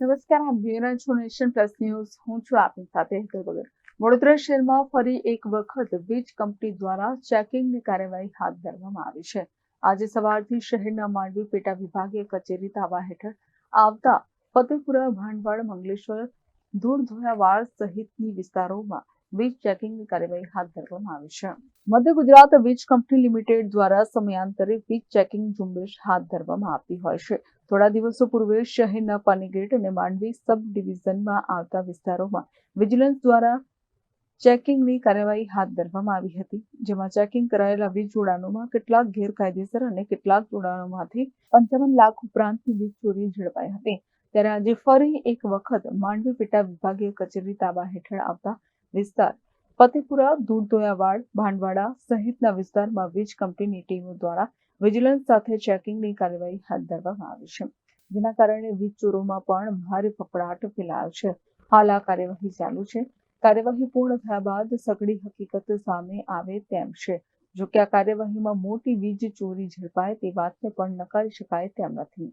નમસ્કાર આપ જોઈ રહ્યા છો નેશન પ્લસ ન્યૂઝ હું છું આપની સાથે હેતલ વગર વડોદરા શહેરમાં ફરી એક વખત વીજ કંપની દ્વારા ચેકિંગની કાર્યવાહી હાથ ધરવામાં આવી છે આજે સવારથી શહેરના માંડવી પેટા વિભાગીય કચેરી તાવા હેઠળ આવતા ફતેપુરા ભાંડવાડ મંગલેશ્વર ધૂળધોયાવાડ સહિતની વિસ્તારોમાં વીજ ચેકિંગની કાર્યવાહી હાથ ધરવામાં આવી છે. મધ્ય ગુજરાત વીજ કંપની લિમિટેડ દ્વારા સમયાંતરે વીજ ચેકિંગ ઝુંબેશ હાથ ધરવામાં આવતી હોય છે. થોડા દિવસો પૂર્વે શહેરના પાનીગેટ અને માંડવી સબ ડિવિઝનમાં આવતા વિસ્તારોમાં વિજિલન્સ દ્વારા ચેકિંગની કાર્યવાહી હાથ ધરવામાં આવી હતી, જેમાં ચેકિંગ કરાયેલા વીજ જોડાણોમાં કેટલાક ગેરકાયદેસર અને કેટલાક જોડાણોમાંથી પંચાવન લાખ ઉપરાંતની વીજ ચોરી ઝડપાઈ હતી. ત્યારે આજે ફરી એક વખત માંડવી પેટા વિભાગીય કચેરી તાબા હેઠળ આવતા વિસ્તાર. ફતેપુરા, દૂરદોયાવાડ, ભાંડવાડા સહિતના વિસ્તારમાં વીજ કંપનીની ટીમો દ્વારા વિજિલન્સ સાથે ચેકિંગની કાર્યવાહી હાથ ધરવામાં આવી છે. જેના કારણે વીજ ચોરોમાં પણ ભારે ફફડાટ ફેલાયો છે. હાલ આ કાર્યવાહી ચાલુ છે. કાર્યવાહી પૂર્ણ થયા બાદ સઘળી હકીકત સામે આવે તેમ છે. જો કે આ કાર્યવાહીમાં મોટી વીજ ચોરી ઝડપાય તે વાતને પણ નકારી શકાય તેમ નથી.